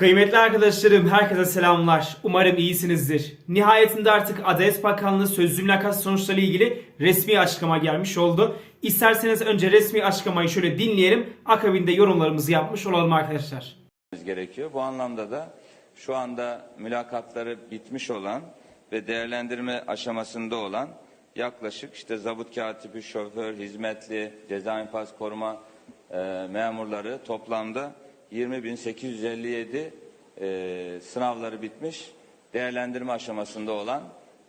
Kıymetli arkadaşlarım, herkese selamlar. Umarım iyisinizdir. Nihayetinde artık Adalet Bakanlığı sözlü mülakat sonuçları ilgili resmi açıklama gelmiş oldu. İsterseniz önce resmi açıklamayı şöyle dinleyelim. Akabinde yorumlarımızı yapmış olalım arkadaşlar. gerekiyor. Bu anlamda da şu anda mülakatları bitmiş olan ve değerlendirme aşamasında olan yaklaşık işte zabıt katibi, şoför, hizmetli, ceza infaz koruma e, memurları toplamda 20.857 e, sınavları bitmiş, değerlendirme aşamasında olan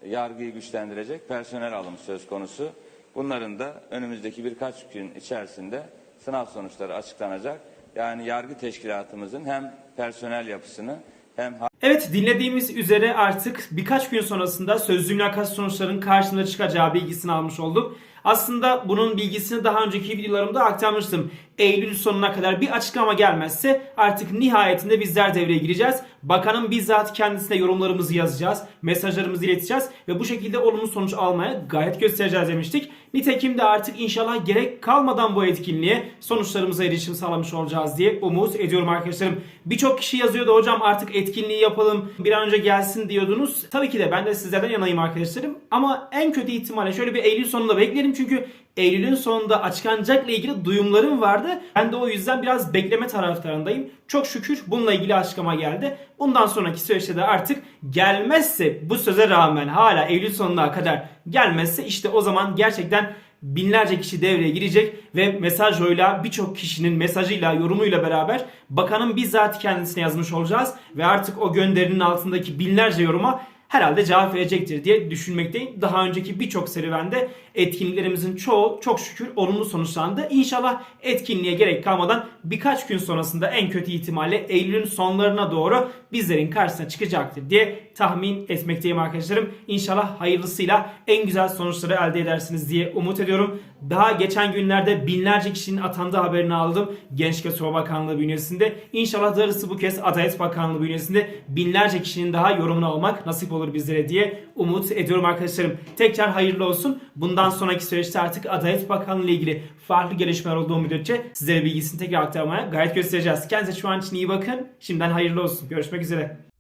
yargıyı güçlendirecek personel alımı söz konusu. Bunların da önümüzdeki birkaç gün içerisinde sınav sonuçları açıklanacak. Yani yargı teşkilatımızın hem personel yapısını hem Evet dinlediğimiz üzere artık birkaç gün sonrasında sözlü mülakat sonuçlarının karşımıza çıkacağı bilgisini almış olduk. Aslında bunun bilgisini daha önceki videolarımda aktarmıştım. Eylül sonuna kadar bir açıklama gelmezse artık nihayetinde bizler devreye gireceğiz. Bakanın bizzat kendisine yorumlarımızı yazacağız, mesajlarımızı ileteceğiz ve bu şekilde olumlu sonuç almaya gayret göstereceğiz demiştik. Nitekim de artık inşallah gerek kalmadan bu etkinliğe sonuçlarımıza erişim sağlamış olacağız diye umut ediyorum arkadaşlarım. Birçok kişi yazıyordu hocam artık etkinliği yapalım bir an önce gelsin diyordunuz. Tabii ki de ben de sizlerden yanayım arkadaşlarım. Ama en kötü ihtimalle şöyle bir Eylül sonunda beklerim çünkü Eylül'ün sonunda açıklanacakla ilgili duyumlarım vardı. Ben de o yüzden biraz bekleme taraftarındayım. Çok şükür bununla ilgili açıklama geldi. Bundan sonraki süreçte de artık gelmezse bu söze rağmen hala Eylül sonuna kadar gelmezse işte o zaman gerçekten binlerce kişi devreye girecek ve mesajla birçok kişinin mesajıyla yorumuyla beraber bakanın bizzat kendisine yazmış olacağız. Ve artık o gönderinin altındaki binlerce yoruma herhalde cevap verecektir diye düşünmekteyim. Daha önceki birçok serüvende etkinliklerimizin çoğu çok şükür olumlu sonuçlandı. İnşallah etkinliğe gerek kalmadan birkaç gün sonrasında en kötü ihtimalle Eylül'ün sonlarına doğru bizlerin karşısına çıkacaktır diye tahmin etmekteyim arkadaşlarım. İnşallah hayırlısıyla en güzel sonuçları elde edersiniz diye umut ediyorum. Daha geçen günlerde binlerce kişinin atandığı haberini aldım. Gençlik ve Spor Bakanlığı bünyesinde. İnşallah darısı bu kez Adalet Bakanlığı bünyesinde binlerce kişinin daha yorumunu almak nasip olur bizlere diye umut ediyorum arkadaşlarım. Tekrar hayırlı olsun. Bundan sonraki süreçte artık Adalet Bakanlığı ile ilgili farklı gelişmeler olduğu müddetçe sizlere bilgisini tekrar aktarmaya gayret göstereceğiz. Kendinize şu an için iyi bakın. Şimdiden hayırlı olsun. Görüşmek üzere.